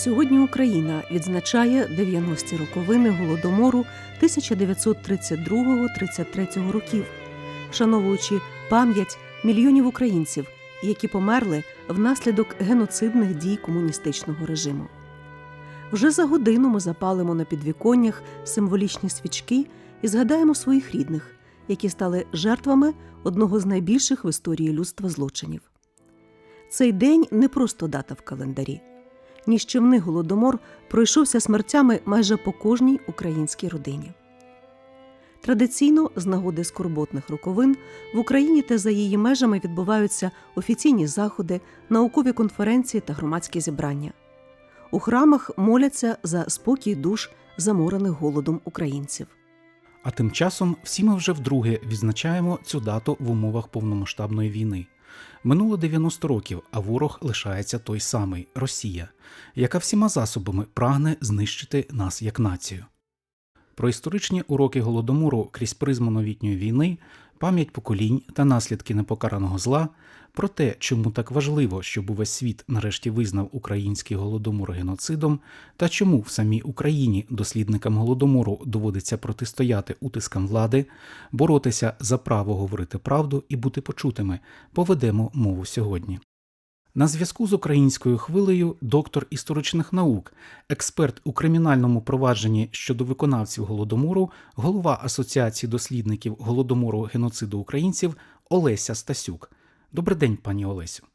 Сьогодні Україна відзначає 90-ті роковини голодомору 1932-33 років, вшановуючи пам'ять мільйонів українців, які померли внаслідок геноцидних дій комуністичного режиму. Вже за годину ми запалимо на підвіконнях символічні свічки і згадаємо своїх рідних, які стали жертвами одного з найбільших в історії людства злочинів. Цей день не просто дата в календарі. Ніщівний голодомор пройшовся смертями майже по кожній українській родині. Традиційно, з нагоди скорботних роковин, в Україні та за її межами відбуваються офіційні заходи, наукові конференції та громадські зібрання. У храмах моляться за спокій душ заморених голодом українців. А тим часом всі ми вже вдруге відзначаємо цю дату в умовах повномасштабної війни. Минуло 90 років, а ворог лишається той самий Росія, яка всіма засобами прагне знищити нас як націю. Про історичні уроки голодомору крізь призму новітньої війни, пам'ять поколінь та наслідки непокараного зла, про те, чому так важливо, щоб увесь світ нарешті визнав український голодомор геноцидом, та чому в самій Україні дослідникам голодомору доводиться протистояти утискам влади, боротися за право говорити правду і бути почутими, поведемо мову сьогодні. На зв'язку з українською хвилею доктор історичних наук, експерт у кримінальному провадженні щодо виконавців голодомору, голова Асоціації дослідників голодомору геноциду українців Олеся Стасюк. Добрий день, пані Олесю.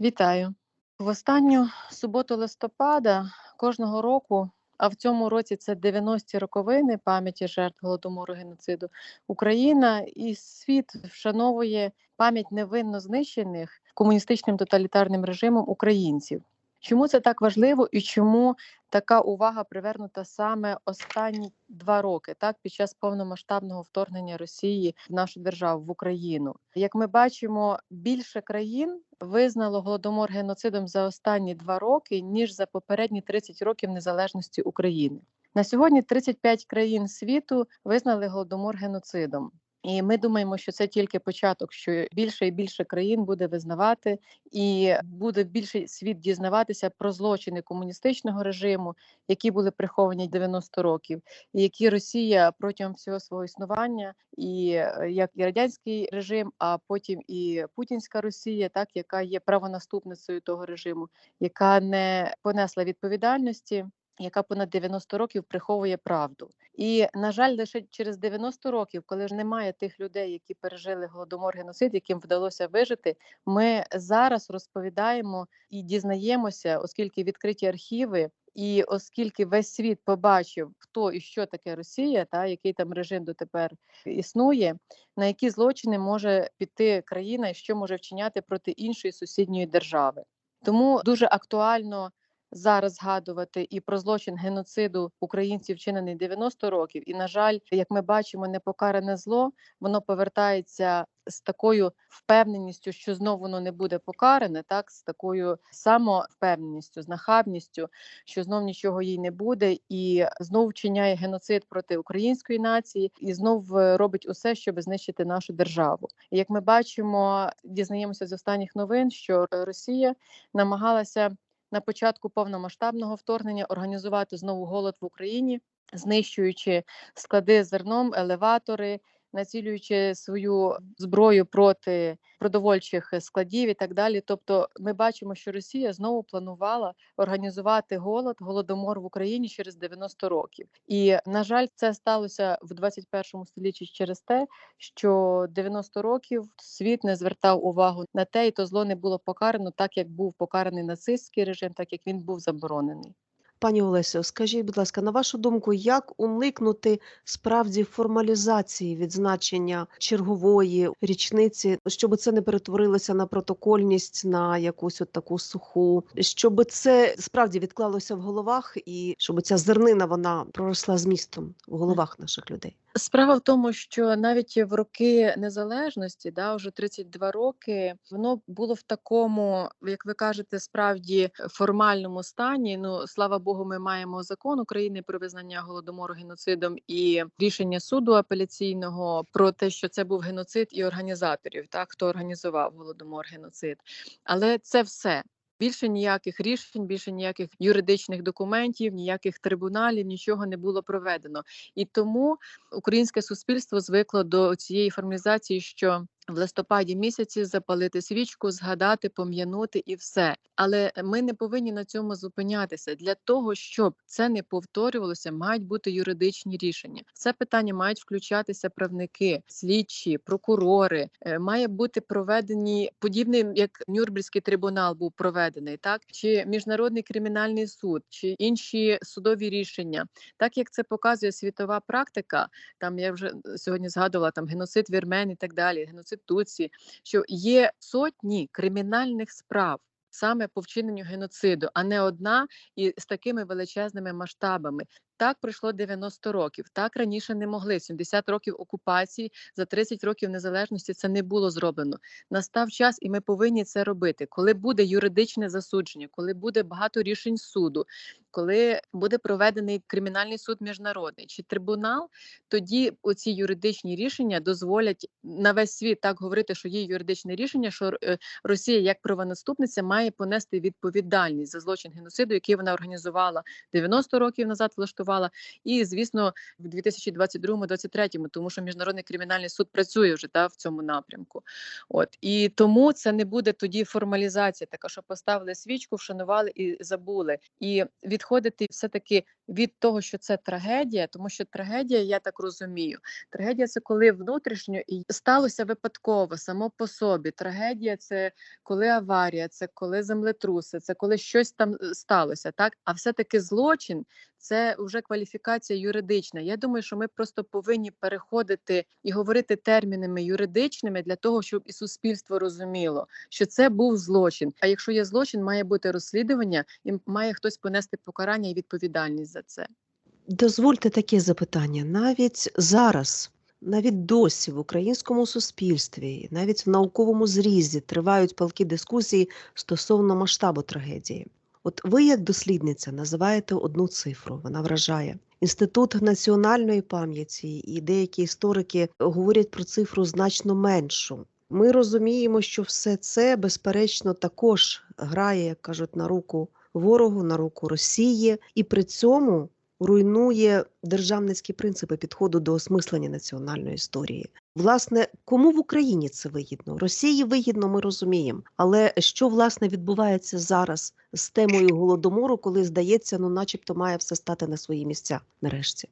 Вітаю. В останню суботу листопада кожного року, а в цьому році це 90-ті роковини пам'яті жертв голодомору геноциду, Україна і світ вшановує пам'ять невинно знищених комуністичним тоталітарним режимом українців. Чому це так важливо і чому така увага привернута саме останні два роки, так під час повномасштабного вторгнення Росії в нашу державу в Україну? Як ми бачимо, більше країн визнало голодомор геноцидом за останні два роки ніж за попередні 30 років незалежності України. На сьогодні 35 країн світу визнали голодомор геноцидом. І ми думаємо, що це тільки початок, що більше і більше країн буде визнавати, і буде більше світ дізнаватися про злочини комуністичного режиму, які були приховані 90 років, і які Росія протягом всього свого існування, і як і радянський режим, а потім і Путінська Росія, так яка є правонаступницею того режиму, яка не понесла відповідальності яка понад 90 років приховує правду. І, на жаль, лише через 90 років, коли ж немає тих людей, які пережили голодомор геноцид, яким вдалося вижити, ми зараз розповідаємо і дізнаємося, оскільки відкриті архіви. І оскільки весь світ побачив, хто і що таке Росія, та який там режим дотепер існує, на які злочини може піти країна і що може вчиняти проти іншої сусідньої держави, тому дуже актуально зараз згадувати і про злочин геноциду українців вчинений 90 років. І на жаль, як ми бачимо, непокаране зло воно повертається з такою впевненістю, що знову воно не буде покаране, так з такою самовпевненістю, з нахабністю, що знов нічого їй не буде, і знов вчиняє геноцид проти української нації, і знов е, робить усе, щоб знищити нашу державу. І Як ми бачимо, дізнаємося з останніх новин, що Росія намагалася на початку повномасштабного вторгнення організувати знову голод в Україні, знищуючи склади зерном, елеватори, націлюючи свою зброю проти продовольчих складів і так далі. Тобто, ми бачимо, що Росія знову планувала організувати голод, голодомор в Україні через 90 років. І на жаль, це сталося в 21 столітті через те, що 90 років світ не звертав увагу на те, і то зло не було покарано, так як був покараний нацистський режим, так як він був заборонений. Пані Олесю, скажіть, будь ласка, на вашу думку, як уникнути справді формалізації відзначення чергової річниці, щоб це не перетворилося на протокольність, на якусь от таку суху, щоб це справді відклалося в головах, і щоб ця зернина вона проросла змістом в головах наших людей? Справа в тому, що навіть в роки незалежності, да, вже 32 роки, воно було в такому, як ви кажете, справді формальному стані. Ну слава Богу, ми маємо закон України про визнання голодомору геноцидом і рішення суду апеляційного про те, що це був геноцид і організаторів, так хто організував голодомор геноцид. Але це все. Більше ніяких рішень, більше ніяких юридичних документів, ніяких трибуналів, нічого не було проведено. І тому українське суспільство звикло до цієї формалізації, що в листопаді місяці запалити свічку, згадати, пом'янути і все. Але ми не повинні на цьому зупинятися. Для того щоб це не повторювалося, мають бути юридичні рішення. Це питання мають включатися правники, слідчі, прокурори. Е, Має бути проведені подібний, як Нюрнберзький трибунал був проведений, так чи міжнародний кримінальний суд, чи інші судові рішення, так як це показує світова практика. Там я вже сьогодні згадувала там геноцид вірмен і так далі, геноцид Туці, що є сотні кримінальних справ. Саме по вчиненню геноциду, а не одна і з такими величезними масштабами. Так пройшло 90 років. Так раніше не могли. 70 років окупації за 30 років незалежності це не було зроблено. Настав час, і ми повинні це робити. Коли буде юридичне засудження, коли буде багато рішень суду, коли буде проведений кримінальний суд міжнародний чи трибунал, тоді оці юридичні рішення дозволять на весь світ так говорити, що є юридичне рішення, що е, Росія як правонаступниця має понести відповідальність за злочин геноциду, який вона організувала 90 років назад, влаштувала, і звісно, в 2022-2023, тому що міжнародний кримінальний суд працює вже та в цьому напрямку. От і тому це не буде тоді формалізація, така що поставили свічку, вшанували і забули. І відходити все таки від того, що це трагедія, тому що трагедія, я так розумію, трагедія це коли внутрішньо і сталося випадково само по собі. Трагедія це коли аварія, це коли землетруси, це коли щось там е, сталося, так а все таки злочин. Це вже кваліфікація юридична. Я думаю, що ми просто повинні переходити і говорити термінами юридичними для того, щоб і суспільство розуміло, що це був злочин. А якщо є злочин, має бути розслідування і має хтось понести покарання і відповідальність за це. Дозвольте таке запитання. Навіть зараз, навіть досі в українському суспільстві, навіть в науковому зрізі тривають палкі дискусії стосовно масштабу трагедії. От ви, як дослідниця, називаєте одну цифру, вона вражає. Інститут національної пам'яті і деякі історики говорять про цифру значно меншу. Ми розуміємо, що все це, безперечно, також грає, як кажуть, на руку ворогу, на руку Росії, і при цьому руйнує державницькі принципи підходу до осмислення національної історії. Власне, кому в Україні це вигідно? Росії вигідно, ми розуміємо. Але що власне відбувається зараз з темою голодомору, коли здається, ну, начебто, має все стати на свої місця нарешті?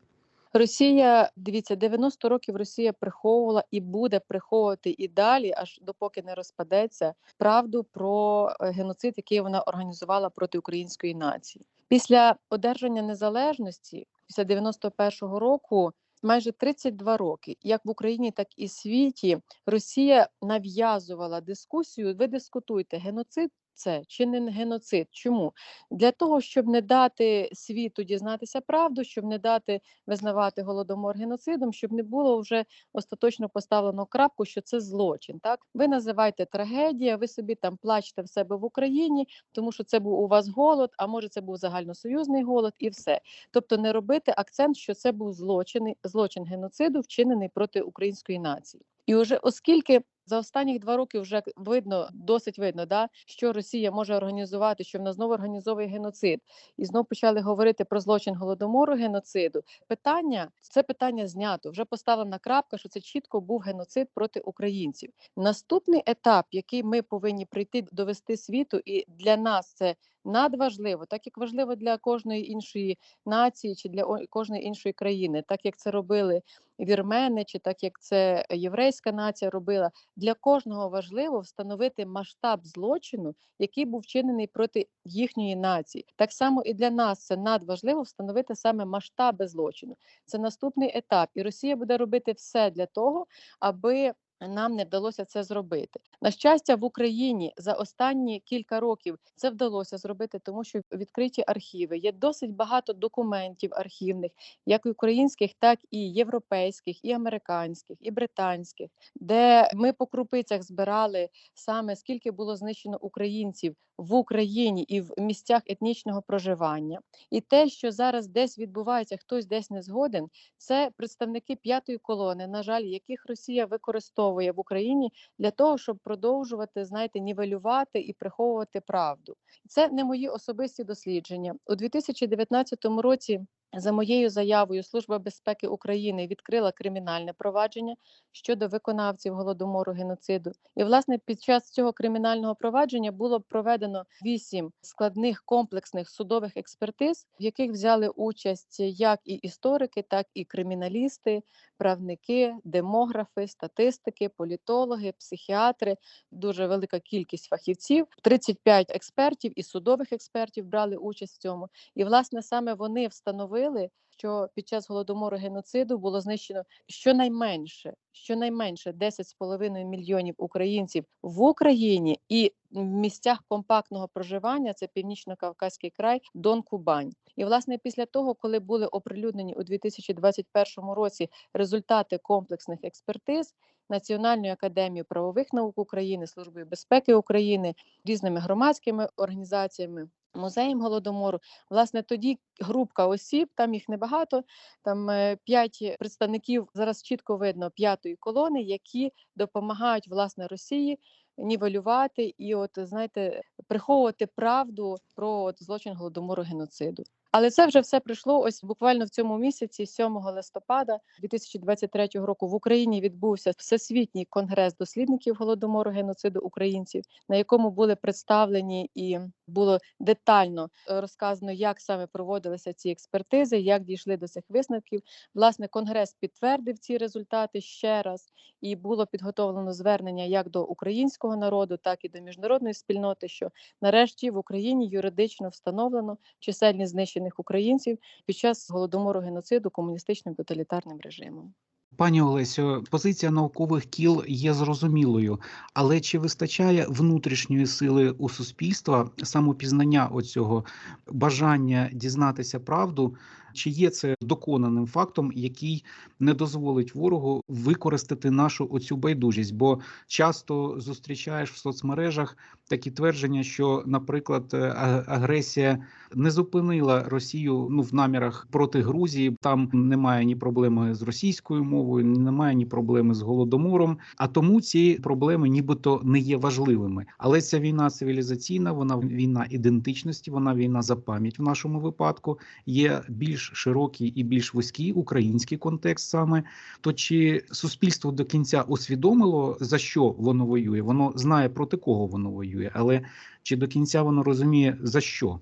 Росія, дивіться, 90 років Росія приховувала і буде приховувати і далі, аж допоки не розпадеться правду про е, геноцид, який вона організувала проти української нації. Після одержання незалежності, після 91-го року, майже 32 роки, як в Україні, так і світі, Росія нав'язувала дискусію. Ви дискутуйте геноцид. Це чи не геноцид? Чому для того, щоб не дати світу дізнатися правду, щоб не дати визнавати голодомор геноцидом, щоб не було вже остаточно поставлено крапку, що це злочин. Так ви називаєте трагедія, ви собі там плачете в себе в Україні, тому що це був у вас голод, а може це був загальносоюзний голод, і все. Тобто не робити акцент, що це був злочин, злочин геноциду, вчинений проти української нації. І вже оскільки за останні два роки вже видно, досить видно, да, що Росія може організувати, що вона знову організовує геноцид, і знову почали говорити про злочин голодомору, геноциду. Питання це питання знято. Вже поставлена крапка, що це чітко був геноцид проти українців. Наступний етап, який ми повинні прийти довести світу, і для нас це надважливо, так як важливо для кожної іншої нації чи для кожної іншої країни, так як це робили вірмени, чи так як це єврейська нація робила. Для кожного важливо встановити масштаб злочину, який був вчинений проти їхньої нації. Так само і для нас це надважливо встановити саме масштаби злочину. Це наступний етап, і Росія буде робити все для того, аби нам не вдалося це зробити. На щастя, в Україні за останні кілька років це вдалося зробити, тому що відкриті архіви є досить багато документів архівних, як українських, так і європейських, і американських, і британських, де ми по крупицях збирали саме скільки було знищено українців в Україні і в місцях етнічного проживання. І те, що зараз десь відбувається, хтось десь не згоден, це представники п'ятої колони, на жаль, яких Росія використовує в Україні для того, щоб продовжувати, знаєте, нівелювати і приховувати правду. Це не мої особисті дослідження у 2019 році. За моєю заявою Служба безпеки України відкрила кримінальне провадження щодо виконавців голодомору геноциду. І власне під час цього кримінального провадження було проведено вісім складних комплексних судових експертиз, в яких взяли участь як і історики, так і криміналісти, правники, демографи, статистики, політологи, психіатри. Дуже велика кількість фахівців, 35 експертів і судових експертів брали участь в цьому. І власне саме вони встановили, що під час голодомору геноциду було знищено щонайменше, щонайменше 10,5 мільйонів українців в Україні і в місцях компактного проживання це північно-кавказький край, Дон Кубань. І власне після того, коли були оприлюднені у 2021 році результати комплексних експертиз. Національною академією правових наук України, Службою безпеки України, різними громадськими організаціями, музеєм голодомору. Власне, тоді групка осіб, там їх небагато, там е, п'ять представників зараз чітко видно п'ятої колони, які допомагають власне Росії нівелювати і, от знаєте, приховувати правду про от, злочин голодомору геноциду. Але це вже все прийшло ось буквально в цьому місяці, 7 листопада 2023 року, в Україні відбувся всесвітній конгрес дослідників голодомору геноциду українців, на якому були представлені і було детально е, розказано, як саме проводилися ці експертизи, як дійшли до цих висновків. Власне, конгрес підтвердив ці результати ще раз, і було підготовлено звернення як до українського народу, так і до міжнародної спільноти, що нарешті в Україні юридично встановлено чисельність знищених українців під час голодомору геноциду комуністичним тоталітарним режимом. Пані Олесю, позиція наукових кіл є зрозумілою, але чи вистачає внутрішньої сили у суспільства самопізнання оцього бажання дізнатися правду? Чи є це доконаним фактом, який не дозволить ворогу використати нашу оцю байдужість? Бо часто зустрічаєш в соцмережах такі твердження, що, наприклад, е, агресія не зупинила Росію ну в намірах проти Грузії. Там немає ні проблеми з російською мовою, немає ні проблеми з голодомором. А тому ці проблеми, нібито, не є важливими. Але ця війна цивілізаційна, вона війна ідентичності, вона війна за пам'ять в нашому випадку. Є більш широкий і більш вузький український контекст саме. То чи суспільство до кінця усвідомило за що воно воює? Воно знає проти кого воно воює, але чи до кінця воно розуміє за що?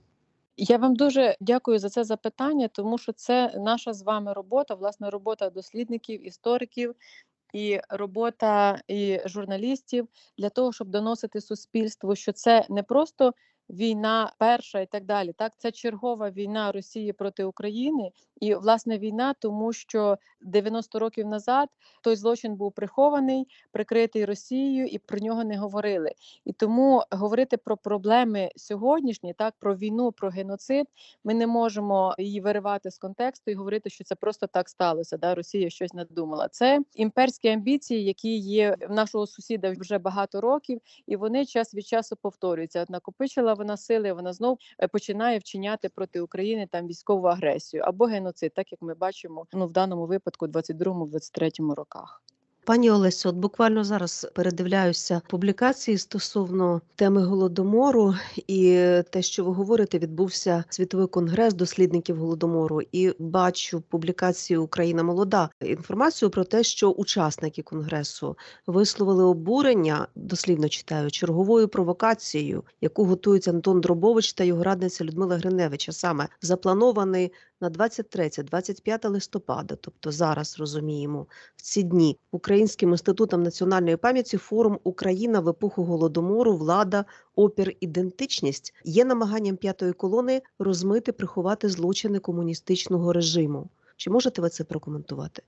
Я вам дуже дякую за це запитання, тому що це наша з вами робота, власне, робота дослідників, істориків і робота і журналістів для того, щоб доносити суспільству, що це не просто війна перша і так далі. Так, це чергова війна Росії проти України, і власне війна, тому що 90 років назад той злочин був прихований, прикритий Росією, і про нього не говорили. І тому говорити про проблеми сьогоднішні, так про війну, про геноцид, ми не можемо її виривати з контексту і говорити, що це просто так сталося. Да, Росія щось надумала. Це імперські амбіції, які є в нашого сусіда вже багато років, і вони час від часу повторюються. От накопичила вона сили, вона знов е, починає вчиняти проти України там військову агресію або геноцид, так як ми бачимо ну в даному випадку, 22-23 роках. Пані Олесю, от буквально зараз передивляюся публікації стосовно теми голодомору, і те, що ви говорите, відбувся світовий конгрес дослідників голодомору. І бачу публікацію Україна молода інформацію про те, що учасники конгресу висловили обурення, дослівно читаю, черговою провокацією, яку готують Антон Дробович та його радниця Людмила Гриневич, а саме запланований на 23-25 листопада, тобто зараз розуміємо, в ці дні. Українським інститутом національної пам'яті форум Україна в епоху голодомору, влада, опір, ідентичність є намаганням п'ятої колони розмити, приховати злочини комуністичного режиму. Чи можете ви це прокоментувати?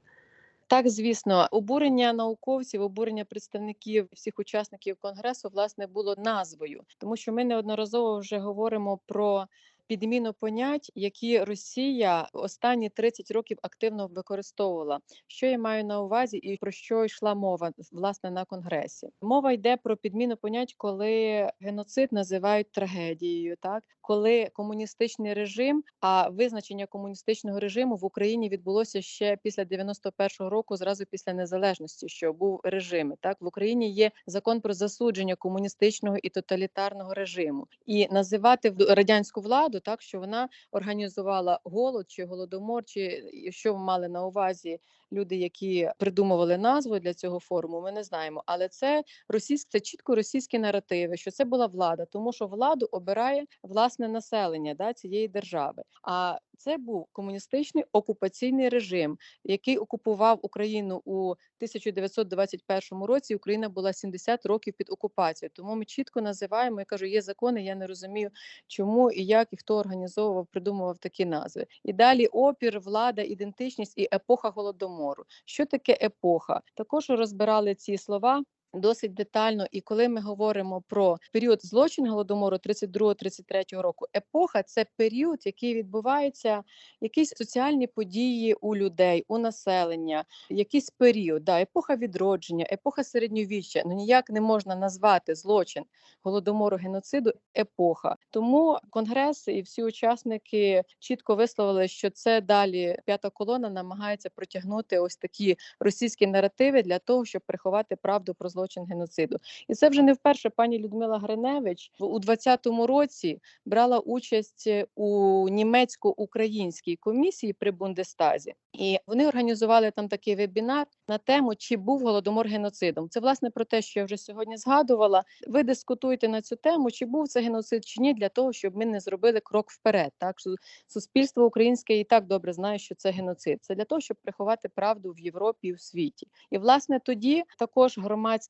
Так, звісно, обурення науковців, обурення представників всіх учасників конгресу власне було назвою, тому що ми неодноразово вже говоримо про підміну понять, які Росія останні 30 років активно використовувала. Що я маю на увазі, і про що йшла мова власне на конгресі? Мова йде про підміну понять, коли геноцид називають трагедією, так коли комуністичний режим, а визначення комуністичного режиму в Україні відбулося ще після 91-го року, зразу після незалежності, що був режими. Так в Україні є закон про засудження комуністичного і тоталітарного режиму, і називати радянську владу так, що вона організувала голод чи голодомор, чи що мали на увазі люди, які придумували назву для цього форуму. Ми не знаємо, але це російське це чітко російські наративи, що це була влада, тому що владу обирає власне населення да, цієї держави. А це був комуністичний окупаційний режим, який окупував Україну у 1921 році. Україна була 70 років під окупацією. Тому ми чітко називаємо. Я кажу, є закони. Я не розумію, чому і як і хто організовував, придумував такі назви. І далі опір, влада, ідентичність і епоха голодомору. Що таке епоха? Також розбирали ці слова. Досить детально, і коли ми говоримо про період злочин голодомору 32-33 року, епоха це період, який відбувається, якісь соціальні події у людей, у населення, якийсь період, да, епоха відродження, епоха середньовіччя. Ну ніяк не можна назвати злочин голодомору геноциду епоха. Тому конгрес і всі учасники чітко висловили, що це далі п'ята колона намагається протягнути ось такі російські наративи для того, щоб приховати правду про злочин злочин геноциду. І це вже не вперше пані Людмила Гриневич у 20-му році брала участь у німецько-українській комісії при Бундестазі, і вони організували там такий вебінар на тему, чи був голодомор геноцидом. Це власне про те, що я вже сьогодні згадувала. Ви дискутуєте на цю тему, чи був це геноцид чи ні, для того, щоб ми не зробили крок вперед. Так суспільство українське і так добре знає, що це геноцид. Це для того, щоб приховати правду в Європі і в світі. І власне тоді також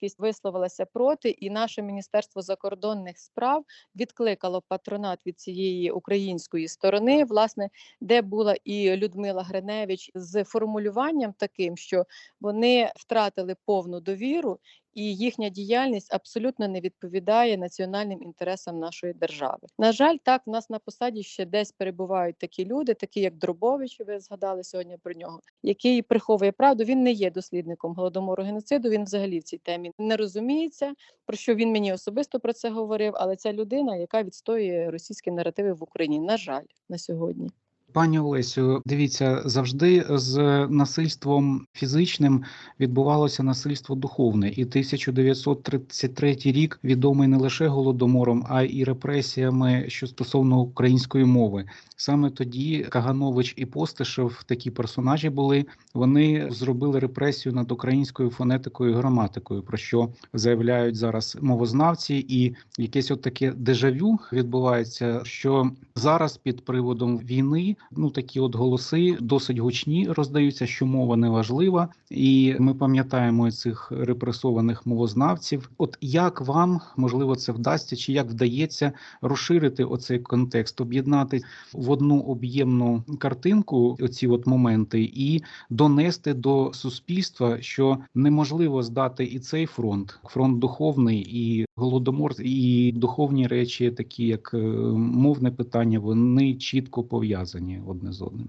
громадськість висловилася проти, і наше міністерство закордонних справ відкликало патронат від цієї української сторони, власне, де була і Людмила Гриневич з формулюванням таким, що вони втратили повну довіру. І їхня діяльність абсолютно не відповідає національним інтересам нашої держави. На жаль, так в нас на посаді ще десь перебувають такі люди, такі як Дробович. Ви згадали сьогодні про нього, який приховує правду. Він не є дослідником голодомору геноциду. Він взагалі в цій темі не розуміється. Про що він мені особисто про це говорив. Але ця людина, яка відстоює російські наративи в Україні, на жаль, на сьогодні. Пані Олесю, дивіться, завжди з насильством фізичним відбувалося насильство духовне, і 1933 рік відомий не лише голодомором, а й репресіями, що стосовно української мови. Саме тоді Каганович і Постишев, такі персонажі були. Вони зробили репресію над українською фонетикою і граматикою, про що заявляють зараз мовознавці, і якесь от таке дежавю відбувається, що зараз під приводом війни ну такі от голоси досить гучні роздаються, що мова не важлива, і ми пам'ятаємо цих репресованих мовознавців. От як вам можливо це вдасться, чи як вдається розширити оцей контекст, об'єднати в одну об'ємну картинку оці от моменти і донести до суспільства, що неможливо здати і цей фронт, фронт духовний, і голодомор, і духовні речі, такі як е, мовне питання, вони чітко пов'язані одне з одним.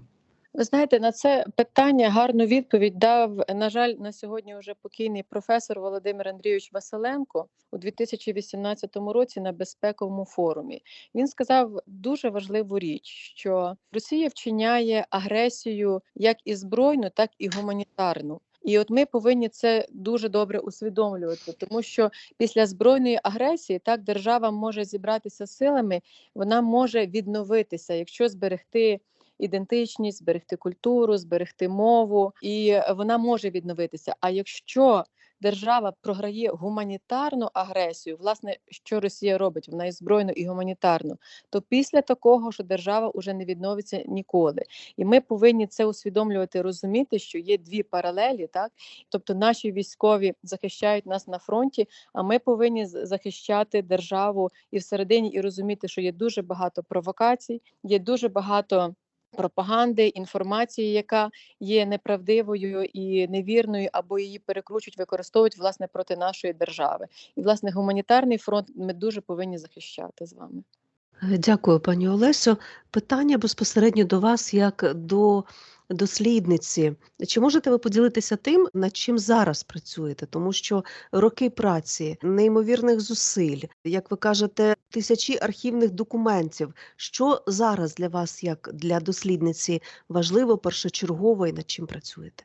Ви знаєте, на це питання гарну відповідь дав, на жаль, на сьогодні вже покійний професор Володимир Андрійович Василенко у 2018 році на безпековому форумі. Він сказав дуже важливу річ, що Росія вчиняє агресію як і збройну, так і гуманітарну. І от ми повинні це дуже добре усвідомлювати, тому що після збройної агресії так держава може зібратися силами, вона може відновитися, якщо зберегти. Ідентичність, зберегти культуру, зберегти мову, і вона може відновитися. А якщо держава програє гуманітарну агресію, власне, що Росія робить, вона і збройну і гуманітарну, то після такого, що держава вже не відновиться ніколи. І ми повинні це усвідомлювати, розуміти, що є дві паралелі, так тобто наші військові захищають нас на фронті, а ми повинні захищати державу і всередині, і розуміти, що є дуже багато провокацій, є дуже багато. Пропаганди, інформації, яка є неправдивою і невірною, або її перекручують, використовують власне проти нашої держави. І власне гуманітарний фронт ми дуже повинні захищати з вами. Е, Дякую, пані Олесю. Питання безпосередньо до вас, як до дослідниці. Чи можете ви поділитися тим, над чим зараз працюєте? Тому що роки праці, неймовірних зусиль, як ви кажете, тисячі архівних документів. Що зараз для вас, як для дослідниці, важливо, першочергово і над чим працюєте?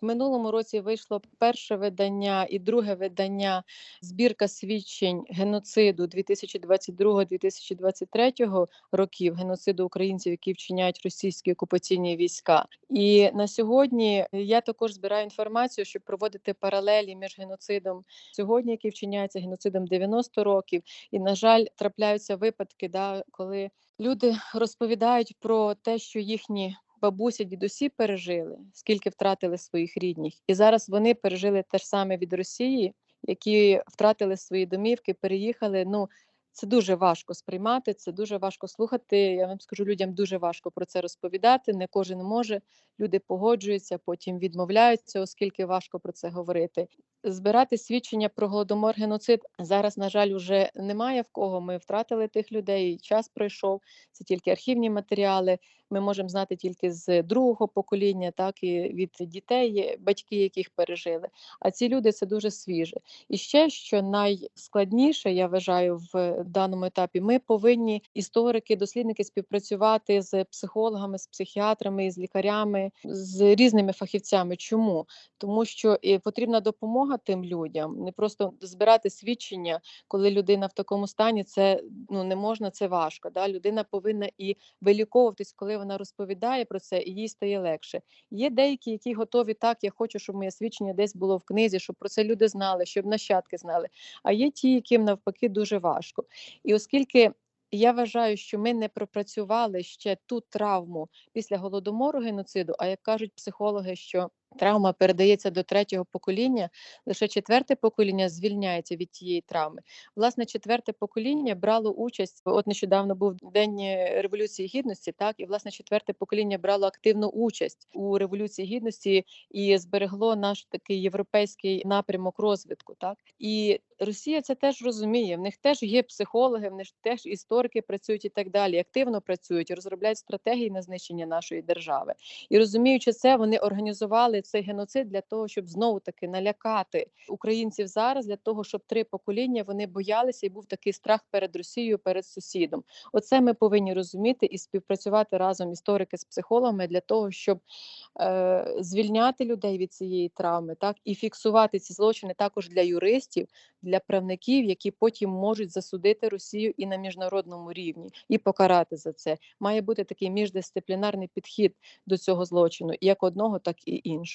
В минулому році вийшло перше видання і друге видання збірка свідчень геноциду 2022-2023 років геноциду українців, які вчиняють російські окупаційні війська. І на сьогодні я також збираю інформацію, щоб проводити паралелі між геноцидом сьогодні, який вчиняється геноцидом 90 років. І на жаль, трапляються випадки, да, коли люди розповідають про те, що їхні бабусі, дідусі пережили, скільки втратили своїх рідних, і зараз вони пережили те ж саме від Росії, які втратили свої домівки, переїхали. Ну це дуже важко сприймати, це дуже важко слухати. Я вам скажу, людям дуже важко про це розповідати. Не кожен може. Люди погоджуються, потім відмовляються, оскільки важко про це говорити. Збирати свідчення про голодомор геноцид зараз, на жаль, уже немає в кого. Ми втратили тих людей. Час пройшов. Це тільки архівні матеріали. Ми можемо знати тільки з другого покоління, так і від дітей, батьки, яких пережили. А ці люди це дуже свіже. І ще що найскладніше, я вважаю, в даному етапі, ми повинні історики, дослідники співпрацювати з психологами, з психіатрами, з лікарями, з різними фахівцями. Чому? Тому що потрібна допомога тим людям, не просто збирати свідчення, коли людина в такому стані, це ну не можна, це важко. Да? Людина повинна і виліковуватись, коли вона розповідає про це, і їй стає легше. Є деякі, які готові так. Я хочу, щоб моє свідчення десь було в книзі, щоб про це люди знали, щоб нащадки знали. А є ті, яким навпаки дуже важко. І оскільки я вважаю, що ми не пропрацювали ще ту травму після голодомору геноциду, а як кажуть психологи, що Травма передається до третього покоління, лише четверте покоління звільняється від тієї травми. Власне, четверте покоління брало участь. От нещодавно був день революції гідності. Так і власне четверте покоління брало активну участь у революції гідності і зберегло наш такий європейський напрямок розвитку. Так і Росія це теж розуміє. В них теж є психологи, в них теж історики працюють і так далі. Активно працюють, розробляють стратегії на знищення нашої держави. І розуміючи це, вони організували цей геноцид для того, щоб знову таки налякати українців зараз, для того, щоб три покоління вони боялися, і був такий страх перед Росією, перед сусідом. Оце ми повинні розуміти і співпрацювати разом історики з психологами для того, щоб е, звільняти людей від цієї травми, так і фіксувати ці злочини також для юристів, для правників, які потім можуть засудити Росію і на міжнародному рівні і покарати за це. Має бути такий міждисциплінарний підхід до цього злочину, як одного, так і іншого.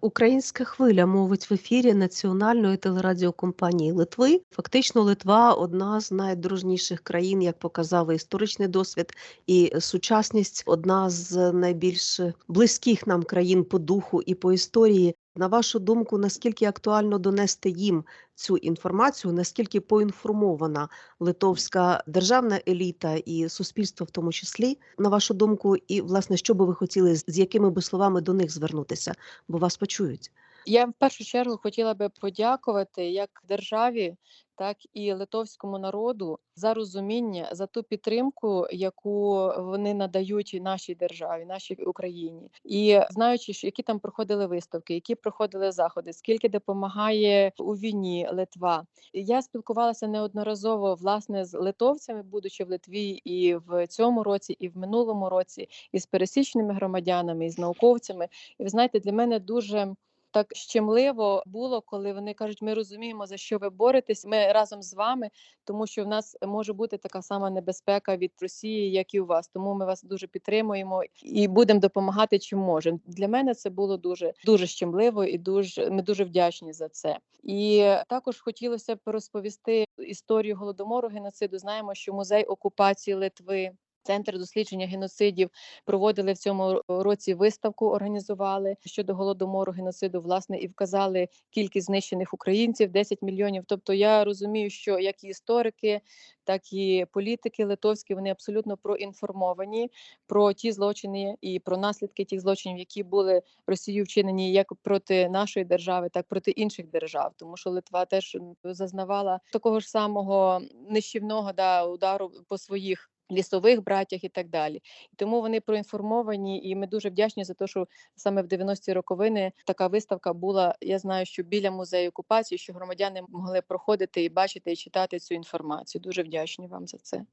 Українська хвиля мовить в ефірі національної телерадіокомпанії Литви. Фактично, Литва одна з найдружніших країн, як показав історичний досвід, і сучасність одна з найбільш близьких нам країн по духу і по історії. На вашу думку, наскільки актуально донести їм цю інформацію, наскільки поінформована литовська державна еліта і суспільство, в тому числі, на вашу думку, і власне, що би ви хотіли, з якими би словами до них звернутися, бо вас почують? Я в першу чергу хотіла би подякувати як державі, так і литовському народу за розуміння, за ту підтримку, яку вони надають нашій державі, нашій Україні, і знаючи, які там проходили виставки, які проходили заходи, скільки допомагає у війні Литва. Я спілкувалася неодноразово власне з литовцями, будучи в Литві, і в цьому році, і в минулому році, і з пересічними громадянами, і з науковцями. І ви знаєте, для мене дуже так щемливо було, коли вони кажуть: ми розуміємо, за що ви боретесь. Ми разом з вами, тому що в нас може бути така сама небезпека від Росії, як і у вас. Тому ми вас дуже підтримуємо і будемо допомагати, чим можемо. Для мене це було дуже дуже щемливо і дуже ми дуже вдячні за це. І також хотілося б розповісти історію голодомору геноциду. Знаємо, що музей окупації Литви. Центр дослідження геноцидів проводили в цьому році виставку, організували щодо голодомору геноциду, власне, і вказали кількість знищених українців 10 мільйонів. Тобто, я розумію, що як і історики, так і політики литовські вони абсолютно проінформовані про ті злочини і про наслідки тих злочинів, які були Росією вчинені як проти нашої держави, так проти інших держав, тому що Литва теж зазнавала такого ж самого нищівного да удару по своїх лісових братях і так далі. І тому вони проінформовані, і ми дуже вдячні за те, що саме в 90-ті роковини така виставка була. Я знаю, що біля музею окупації, що громадяни могли проходити і бачити і читати цю інформацію. Дуже вдячні вам за це.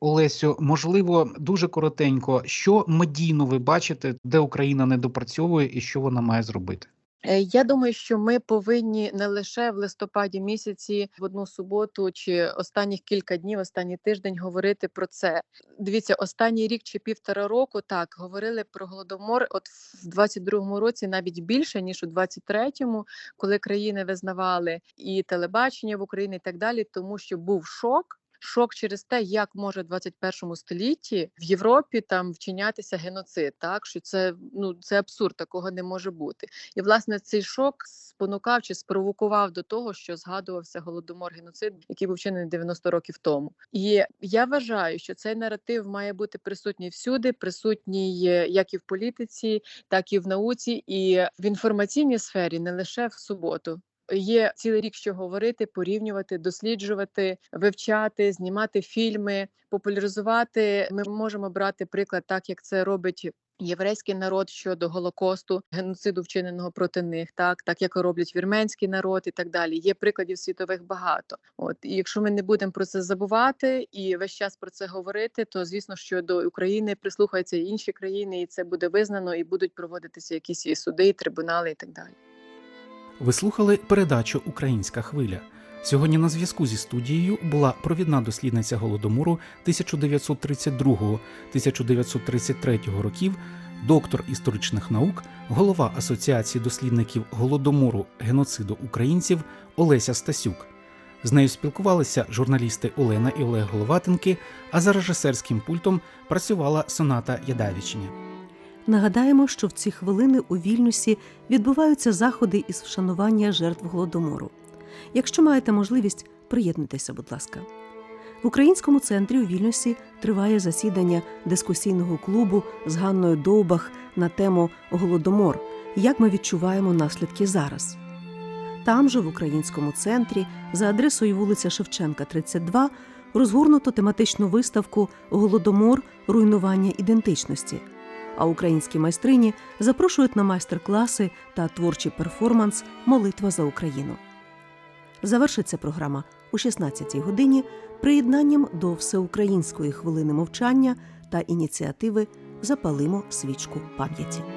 Олесю, можливо, дуже коротенько, що медійно ви бачите, де Україна не допрацьовує і що вона має зробити? Е, Я думаю, що ми повинні не лише в листопаді місяці в одну суботу чи останніх кілька днів, останній тиждень говорити про це. Дивіться, останній рік чи півтора року так говорили про голодомор. От в 22-му році навіть більше ніж у 23-му, коли країни визнавали і телебачення в Україні, і так далі, тому що був шок. Шок через те, як може в 21 столітті в Європі там вчинятися геноцид, так що це ну це абсурд, такого не може бути. І власне цей шок спонукав чи спровокував до того, що згадувався голодомор геноцид, який був вчинений 90 років тому. І я вважаю, що цей наратив має бути присутній всюди, присутній е, як і в політиці, так і в науці, і в інформаційній сфері, не лише в суботу. Є цілий рік, що говорити, порівнювати, досліджувати, вивчати, знімати фільми, популяризувати. Ми можемо брати приклад, так як це робить. Єврейський народ щодо голокосту, геноциду вчиненого проти них, так так як роблять вірменський народ і так далі. Є прикладів світових багато. От і якщо ми не будемо про це забувати і весь час про це говорити, то звісно, що до України прислухаються інші країни, і це буде визнано, і будуть проводитися якісь і суди, і трибунали, і так далі. Ви слухали передачу Українська хвиля. Сьогодні на зв'язку зі студією була провідна дослідниця голодомору 1932-1933 років, доктор історичних наук, голова Асоціації дослідників голодомору геноциду українців Олеся Стасюк. З нею спілкувалися журналісти Олена і Олег Головатенки, а за режисерським пультом працювала Соната Ядавічня. Нагадаємо, що в ці хвилини у Вільнюсі відбуваються заходи із вшанування жертв голодомору. Якщо маєте можливість, приєднуйтеся, будь ласка. В українському центрі у Вільнюсі триває засідання дискусійного клубу з Ганною Довбах на тему Голодомор. Як ми відчуваємо наслідки зараз. Там же, в українському центрі, за адресою вулиця Шевченка, 32, розгорнуто тематичну виставку Голодомор руйнування ідентичності. А українські майстрині запрошують на майстер-класи та творчий перформанс Молитва за Україну. Завершиться програма у 16-й годині приєднанням до всеукраїнської хвилини мовчання та ініціативи Запалимо свічку пам'яті.